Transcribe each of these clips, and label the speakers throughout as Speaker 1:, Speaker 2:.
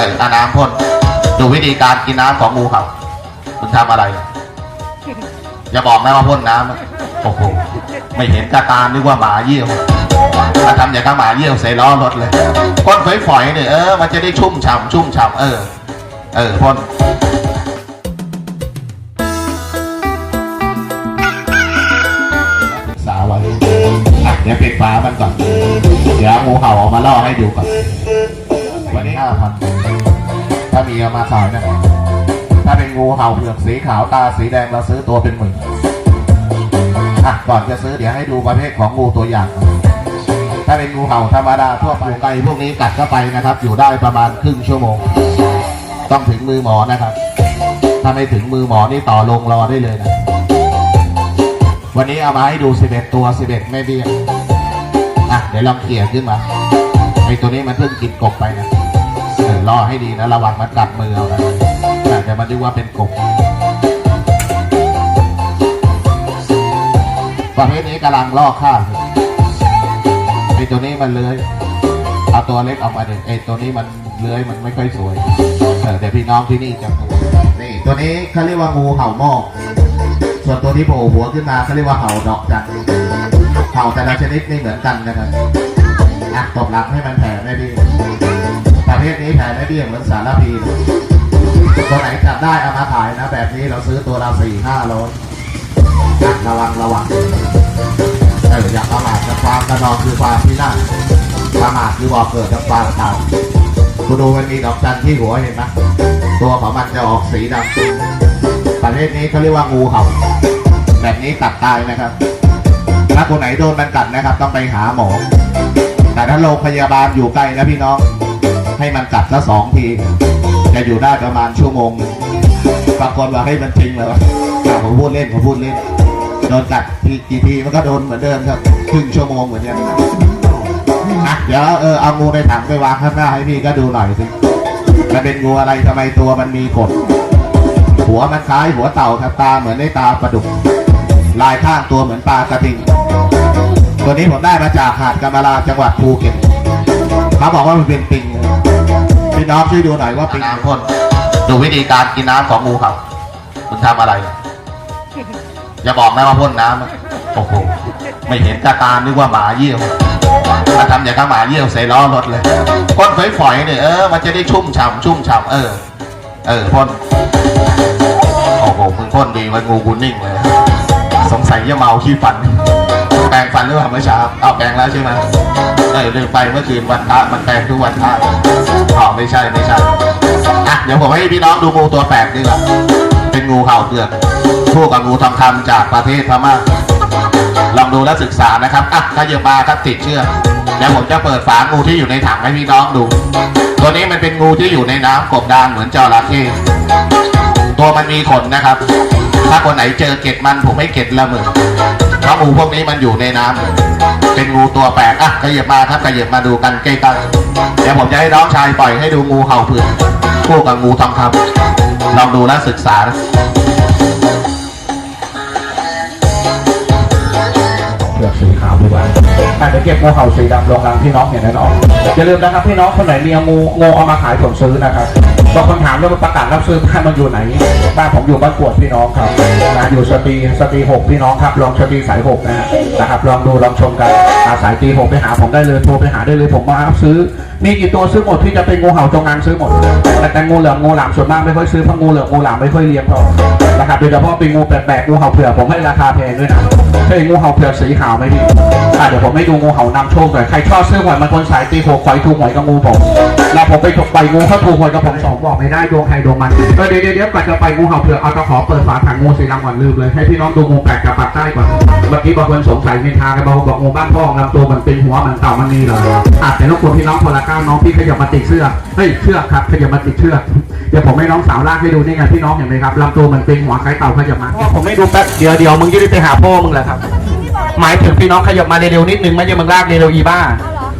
Speaker 1: เอออาน้ำพ่นดูวิธีการกินน้ำของงูเห่าคุณทำอะไร อย่าบอกนะว่าพ่นน้ำโอ้โหไม่เห็นกระตานึกว่าหมาเยี่ยวถ้าทำอย่างกับหมาเยี่ยวใส่ล้อรถเลยพ่นฝอยๆเนี่ยเออมันจะได้ชุ่มฉ่ำชุ่มฉ่ำเออ เออพ่นศึกษาไว้อะเดี๋ยวปิดฝามันก่อน เดี๋ยวงูเห่าออกมาล่อให้ดูก่อนวันนี้ห้าพัน ถ้ามีเอามาขายนะถ้าเป็นงูเห่าเผือกสีขาวตาสีแดงเราซื้อตัวเป็นหมื่นอะก่อนจะซื้อเดี๋ยวให้ดูประเภทของงูตัวอย่าง ถ้าเป็นงูเห่าธรรมดาทั่วไปไก่พวกนี้กัดเข้าไปนะครับ อยู่ได้ประมาณครึ่งชั่วโมง ต้องถึงมือหมอนะครับ ถ้าไม่ถึงมือหมอนี่ต่อลงรอได้เลยนะวันนี้เอามาให้ดู 11 ตัว 11แม่เบี้ยอะเดี๋ยวลองเขี่ยขึ้นมาไอตัวนี้มันเพิ่งกินกบไปนะ เออรอให้ดีนะระวังมันกัดมือเอานะอะเดี๋ยวมันนึกว่าเป็นกบประเภทนี้กำลังล่อข้าวอยู่ไอตัวนี้มันเลื้อยเอาตัวเล็กออกมาเด็ไอตัวนี้มันเลื้อยมันไม่ค่อยสวยเออเดี๋ยวพี่น้องที่นี่จะดูนี่ตัวนี้เขาเรียกว่างูเห่าหมอกส่วนตัวที่โผล่หัวขึ้นมาเขาเรียกว่าเห่าดอกจันเห่าแต่ละชนิดไม่เหมือนกันนะครับอะตบหลังให้มันแผ่ไม่ดี ประเภทนี้แผ่ไม่ดีเหมือนสารพีตัวไหนจับได้เอามาขายนะ แบบนี้เราซื้อตัวละสี่ห้าร้อยอะระวังระวังเอออย่าประมาทกับความกระนองคือความพินาศประมาทคือบอกเกิดกับความตายคุณดูมันมีดอกจันที่หัวเห็นไหมตัวของมันจะออกสีดำประเภทนี้เขาเรียกว่างูเห่า แบบนี้กัดตายนะครับถ้าคนไหนโดนมันกัดนะครับ ต้องไปหาหมอแต่ถ้าโรงพยาบาลอยู่ไกลนะพี่น้อง ให้มันกัดละสองที จะอยู่ได้ประมาณชั่วโมงบางคนว่าให้มันจริงเลยวะอะผมพูดเล่นผมพูดเล่น โดนกัดทีกี่ทีมันก็โดนเหมือนเดิมครับ ครึ่งชั่วโมงเหมือนกันอะเดี๋ยวเออเอางูในถังไปวางข้างหน้าให้พี่ก็ดูหน่อยสิ มันเป็นงูอะไรทำไมตัวมันมีขนหัวมันคล้ายหัวเต่าครับตาเหมือนในตาปลาดุก ลายข้างตัวเหมือนปลากระทิงตัวนี้ผมได้มาจากหาดกำมะลาจังหวัดภูเก็ตเขาบอกว่ามันเป็นปิง น้องช่วยดูหน่อยว่าปิงน้ำพ่นดูวิธีการกินน้ำของงูครับ คุณทำอะไร อย่าบอกนะว่าพ่นน้ำโอ้โหไม่เห็นกระตานึกว่าหมาเยี่ยวถ้าทำอย่างกับหมาเยี่ยวใส่ล้อรถเลยก้นฝอยๆเนี่ยเออมันจะได้ชุ่มฉ่ำชุ่มฉ่ำเออ เออพ่นโอ้โหมึงพ่นดีมันงูกูนิ่งเลย สงสัยจะเมาขี้ฟัน แปรงฟันหรือเปล่าเมื่อเช้าเอาแปรงแล้วใช่ไหมเออลืมไปเมื่อคืนวันพระมันแปรงทุกวันพระอ๋อไม่ใช่ไม่ใช่อะเดี๋ยวผมให้พี่น้องดูงูตัวแปลกดีกว่าเป็นงูเห่าเผือกคู่กับงูทองคำจากประเทศพม่าลองดูและศึกษานะครับอะถ้าเยอะมาครับติดเชื่อกเดี๋ยวผมจะเปิดฝางูที่อยู่ในถังให้พี่น้องดู ตัวนี้มันเป็นงูที่อยู่ในน้ำกบดานเหมือนจระเข้ตัวมันมีขนนะครับ ถ้าคนไหนเจอเก็ดมันผมให้เก็ดละหมื่น เพราะงูพวกนี้มันอยู่ในน้ำเป็นงูตัวแปลกอะขยับมาครับขยับมาดูกันใกล้ๆเดี๋ยวผมจะให้น้องชายปล่อยให้ดูงูเห่าเผือกคู่กับงูทองคำลองดูและศึกษานะเผือกสีขาวดีกว่า
Speaker 2: อาจจะเก็บงูเห่าสีดำลงรังพี่น้องเห็นแน่นอนอย่าลืมนะครับพี่น้องคนไหนมีงูงูเอามาขายผมซื้อนะครับ บางคนถามว่าประกาศรับซื้อบ้านมันอยู่ไหน บ้านผมอยู่บ้านกวดพี่น้องครับนะอยู่สตีสตีหกพี่น้องครับ ลองสตีสายหกนะฮะนะครับ ลองดูลองชมกันอาสายตีหกไปหาผมได้เลยโทรไปหาได้เลยผมมารับซื้อ มีกี่ตัวซื้อหมดที่จะเป็นงูเห่าจงอางซื้อหมด แต่แต่งูเหลือมงูหลามส่วนมากไม่ค่อยซื้อเพราะงูเหลือมงูหลามไม่ค่อยเลี้ยงพอนะครับโดยเฉพาะเป็นงูแปลกๆงูเห่าเผือกผมให้ราคาแพงด้วยนะ เคยงูเห่าเผือกสีขาวไหมพี่อะเดี๋ยวผมให้ดูงูเห่านำโชคหน่อยใครชอบซื้อหวยมันคนสายตีหกไฟถูกหวยกับงูผมแล้วผมไปถกไปงูเขาถูกหวยกับผมสองบอกไม่ได้ดวงใครดวงมันเออเดี๋ยวเดี๋ยวเดี๋ยวก่อนจะไปงูเห่าเผือกเอาตะขอเปิดฝาถังงูสีดำก่อนลืมเลยให้พี่น้องดูงูแปลกจากปากใต้ก่อนเมื่อกี้บางคนสงสัยนินทากันบางคนบอกงูบ้านพ่อลำตัวมันเป็นหัวมันเต่ามันนี่เหรออะแต่รบกวนพี่น้องคนละก้าวน้องพี่ขยับมาติดเสื้อเฮ้ยเชือกครับขยับมาติดเชือก เดี๋ยวผมให้น้องสาวลากให้ดูนี่ไงพี่น้องเห็นไหมครับลำตัวมันเป็นหัวคล้ายเต่าขยับมาผมไม่ดูแป๊บเดี๋ยวเดี๋ยวมึงจะได้ไปหาพ่อมึงแหละครับ หมายถึงพี่น้องขยับมาเร็วๆนิดนึงไม่ใช่มึงลากเร็วๆอีบ้า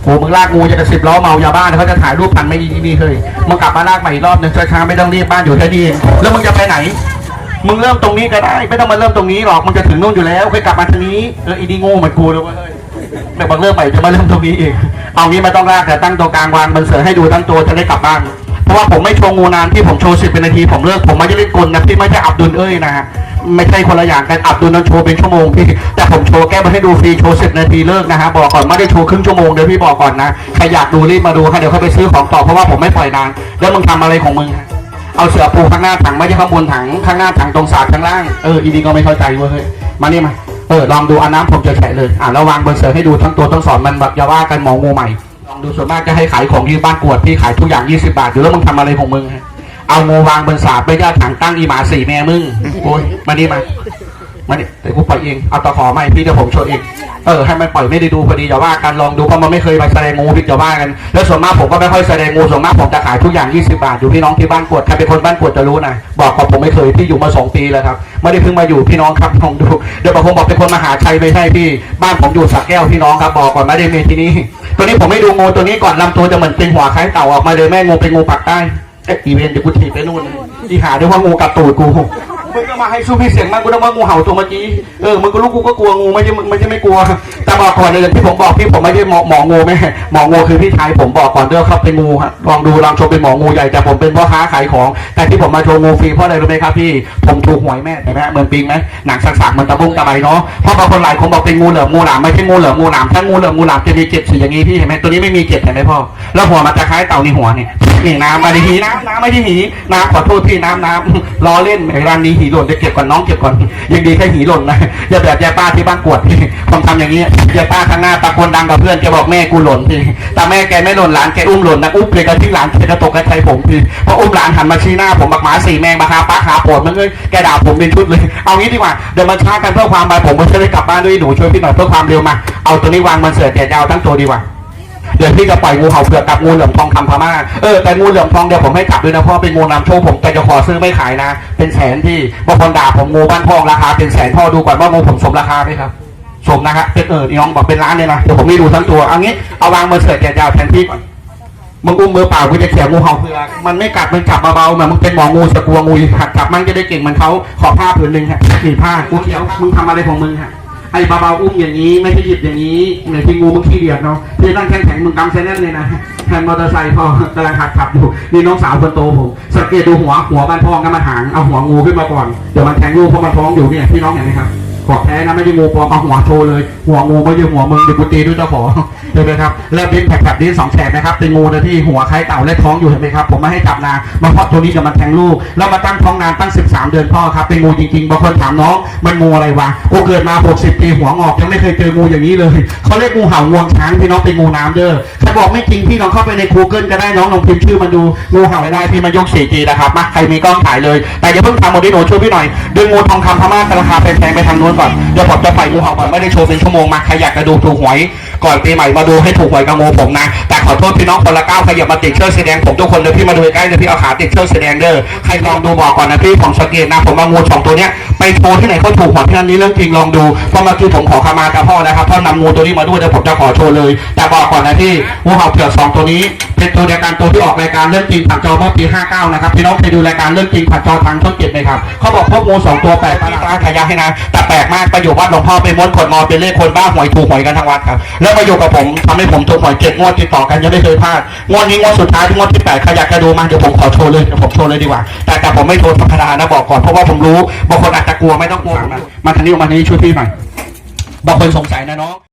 Speaker 2: โหมึงลากงูจะกระสิบล้อเมายาบ้าเขาจะถ่ายรูปพันไม่ยีนี่เคยมึงกลับมาลากใหม่อีกรอบนึงช้าๆไม่ต้องรีบบ้านอยู่แค่นี้เองแล้วมึงจะไปไหน มึงเริ่มตรงนี้ก็ได้ ไม่ต้องมาเริ่มตรงนี้หรอกมึงจะถึงนู่นอยู่แล้วไปกลับมาทางนี้เอออีนี่โง่เหมือนกูเลยเว้ยเฮ้ยไม่บอกเริ่มใหม่จะมาเริ่มตรงนี้อีกเอางี้ไม่ต้องลากแต่ตั้งตัวกลางวางบนเสือให้ดูตั้งตัวจะได้กลับบ้าน ราะว่าผมไม่โชว์งูนานที่ผมโชว์สิบเป็นนาทีผมเลิกผมไม่ได้เล่นกลนะพี่ไม่ใช่อับดุลเอ้ยนะฮะไม่ใช่คนละอย่างกันอับดุลนั้นโชว์เป็นชั่วโมงพี่แต่ผมโชว์แก้มาให้ดูฟรีโชว์สิบนาทีเลิกนะฮะบอกก่อนไม่ได้โชว์ครึ่งชั่วโมงเดี๋ยวพี่บอกก่อนนะใครอยากดูรีบมาดูค่ะเดี๋ยวเขาไปซื้อของต่อเพราะว่าผมไม่ปล่อยนานแล้วมึงทำอะไรของมึงเอาเสือปูข้างหน้าถังไม่ใช่ข้างบนถังข้างหน้าถังตรงสาดข้างล่างเอออีนี่ก็ไม่เข้าใจเว้ยมานี่มาเออลองดูอันน้ำผมจะแฉะเลยอะแล้ววางบนเสือให้ดูทั้งตัวต้องสอนมันแบบอย่าว่ากันหมองูใหม่ ลองดูส่วนมากจะให้ขายของที่บ้านกวดพี่ขายทุกอย่าง 20 บาทอยู่แล้วมึงทำอะไรของมึงฮะเอางูวางบนสาดไม่ได้ถังตั้งอีหมาสี่แม่มึงโอ้ยมานี่มามานี่แต่กูปล่อยเองเอาตะขอมาให้พี่เดี๋ยวผมโชว์เองเออให้มันปล่อยไม่ได้ดูพอดีอย่าว่ากันลองดูเพราะมันไม่เคยมาแสดงงูพี่อย่าว่ากัน แล้วส่วนมากผมก็ไม่ค่อยแสดงงูส่วนมากผมจะขายทุกอย่าง 20 บาทอยู่พี่น้องที่บ้านกวดใครเป็นคนบ้านกวดจะรู้นะบอกก่อนผมไม่เคยพี่อยู่มาสองปีแล้วครับไม่ได้เพิ่งมาอยู่พี่น้องครับลองดูเดี๋ยวบางคนบอกเป็นคนมหาชัยไม่ใช่พี่ บ้านผมอยู่สระแก้วพี่น้องครับบอกก่อนไม่ได้มีที่นี่ ตัวนี้ผมไม่ดูงูตัวนี้ก่อนลำตัวจะเหมือนเป็นหัวคล้ายเต่าออกมาเลยแม่งูเป็นงูปากใต้เอ๊ะอีเวนเดี๋ยวกูถีบไปนู่นเลยอีหาด้วยว่างูกัดตูดกู มึงก็มาให้สู้พี่เสียงมากกูต้องว่างูเห่าตัวเมื่อกี้เออมึงก็รู้กูก็กลัวงูไม่ใช่มึงไม่ใช่ไม่กลัวแต่บอกก่อนเลยที่ผมบอกพี่ผมไม่ใช่หมอหมองูแม่หมองูคือพี่ชายผมบอกก่อนเด้อครับเป็นงูฮะลองดูลองชมเป็นหมองูใหญ่แต่ผมเป็นพ่อค้าขายของ แต่ที่ผมมาโชว์งูฟรีเพราะอะไรรู้ไหมครับพี่ผมถูกหวยแม่เห็นไหมเหมือนปิงไหมหนังสักๆเหมือนตะบุ้งตะไบเนาะเพราะบางคนหลายคนบอกเป็นงูเหลือมงูหลามไม่ใช่งูเหลือมงูหลามถ้างูเหลือมงูหลามจะมีเกล็ดสีอย่างนี้พี่เห็นไหมตัวนี้ไม่มีเกล็ดเห็นไหมพ่อแล้วหัวมันจะคล้ายเต่าในหัวนี่ นี่น้ำมาดีหีน้ำน้ำไม่ได้หีน้ำขอโทษพี่น้ำน้ำล้อเล่นไอ้ร้านนี้หีหล่นจะเก็บก่อนน้องเก็บก่อนยังดีแค่หีหล่นนะอย่าแบบยายป้าที่บ้านกวดผมทำอย่างนี้ยายป้าข้างหน้าตะโกนดังกับเพื่อนแกบอกแม่กูหล่นพี่แต่แม่แกไม่หล่นหลานแกอุ้มหล่นนะอุ้มเลยกระที่หลานแกจะตกกระชัยผมพี่พออุ้มหลานหันมาชี้หน้าผมบักหมาสี่แมงมาคาป้าขาปวดมันเลยแกด่าผมเป็นชุดเลยเอางี้ดีกว่าเดี๋ยวมาช้ากันเพื่อความไปผมก็จะได้กลับบ้านด้วยหนูช่วยพี่หน่อยเพื่อความเร็วมาเอาตัวนี้วางมันเสือแต่ยาวทั้งตัวดีกว่า เดี๋ยวพี่จะปล่อยงูเห่าเผือกกับงูเหลือมทองคำพม่าเออแต่งูเหลือมทองเดี๋ยวผมให้กลับด้วยนะพราะเป็นงูนำโชคผมแต่จะขอซื้อไม่ขายนะ เป็นแสนพี่บางคนด่าผมงูบ้านพ่อราคาเป็นแสนพ่อดูก่อนว่างูผมสมราคาไหมครับสมนะครับเป็นเออน้องบอกเป็นล้านเลยนะเดี๋ยวผมไม่ดูทั้งตัวเอางี้เอาวางมาเสิร์ฟยาวแทนพี่ก่อนมึงอุ้มมือเปล่ากูจะเขี่ยงูเห่าเผือกมันไม่กัดมันจับเบาๆเหมือนมึงเป็นหมองูสกลัวงูหัดจับมันจะได้เก่งเหมันเขาขอผ้าผืนหนึ่งฮะนี่ผ้ากูเขียวมึงทำอะไรของมึงฮะ ไอ้เบาๆอุ้มอย่างนี้ไม่ใช่หยิบอย่างนี้เหมือนที่งูมึงขี้เดียดเนาะพี่ตั้งแข็งแข็งมึงกำเส้นนั่นเลยนะแทนมอเตอร์ไซค์พ่อกำลังขัดขับอยู่นี่น้องสาวคนโตผมสังเกตดูหัวหัวบ้านพ่อกันมาหางเอาหัวงูขึ้นมาก่อนเดี๋ยวมันแทงลูกเพราะมันท้องอยู่เนี่ยพี่น้องเห็นไหมครับ ขอบแท้นะไม่ใช่งูปลอมเอาหัวโชว์เลย หัวงูไม่ใช่หัวมึงเดี๋ยวกูตีด้วยเจ้าขอเห็นไหมครับเริ่มดิ้นแผลบๆดิ้นสองแฉกนะครับเป็นงูนะที่หัวคล้ายเต่าและท้องอยู่เห็นไหมครับผมไม่ให้จับนามาเพาะตัวนี้จะมาแทงลูกแล้วมาตั้งท้องนานตั้ง 13 เดือนพ่อครับเป็นงูจริงๆบางคนถามน้องมันงูอะไรวะกูเกิดมา 60 ปีหัวงอกยังไม่เคยเจองูอย่างนี้เลยเขาเรียกงูเห่างวงช้างพี่น้องเป็นงูน้ำเด้อถ้าบอกไม่จริงพี่น้องเข้าไปใน Google ก็ได้น้องลองพิมพ์ชื่อมันดูงูเห่าไม่ได้พี่มันยก 4G นะครับมาใครมีกล้องถ่ายเลย แต่อย่าเพิ่งทำโมดลโนช่วยพี่หน่อยดึงงูทองคำพม่าราคาแพงๆไปทางนู้นก่อนเดี๋ยวผมจะปล่อยงูเห่าก่อนไม่ได้โชว์เป็นชั่วโมงมาใครอยากจะดูถูกหวย ก่อนปีใหม่มาดูให้ถูกหวยกับงูผมนะ แต่ขอโทษพี่น้องคนละก้าวขยับมาติดเชือกสีแดงผมทุกคนเลยพี่มาดูใกล้เลยพี่เอาขาติดเชือกสีแดงเด้อใครลองดูบอกก่อนนะพี่ผมสังเกตนะ ผมเอางูสองตัวเนี้ยไปโชว์ที่ไหนเขาถูกหวยที่นั่นนี้เรื่องจริงลองดูเพราะเมื่อกี้ผมขอขมากับพ่อนะครับพ่อนำงูตัวนี้มาด้วยเดี๋ยวผมจะขอโชว์เลย แต่บอกก่อนนะพี่งูเห่าเผือกสองตัวนี้เป็นตัวเดียวกันตัวที่ออกรายการเรื่องจริงผ่านจอเมื่อปี 59 นะครับพี่น้องเคยดูรายการเรื่องจริงผ่านจอทางช่องเจ็ดไหมครับเขาบอกพวกงูสองตัวแปลกประหลาดขยะให้นะแต่แปลกมากไปอยู่วัดหลวงพ่อไปม้วนขดงอเป็นเลขคนบ้าหวยถูกหวยกันทั้งวัดครับแล้วมาอยู่กับผมทำให้ผมถูกหวยเก็บงวดติดต่อกันยังไม่เคยพลาดงวดนี้งวดสุดท้ายที่งวดที่แปดใครอยากจะดูมาเดี๋ยวผมขอโชว์เลยเดี๋ยวผมโชว์เลยดีกว่า แต่แต่ผมไม่โชว์ธรรมดานะบอกก่อนเพราะว่าผมรู้บางคนอาจจะกลัวไม่ต้องกลัวมามาทางนี้มาทางนี้ช่วยพี่หน่อยบางคนสงสัยนะน้อง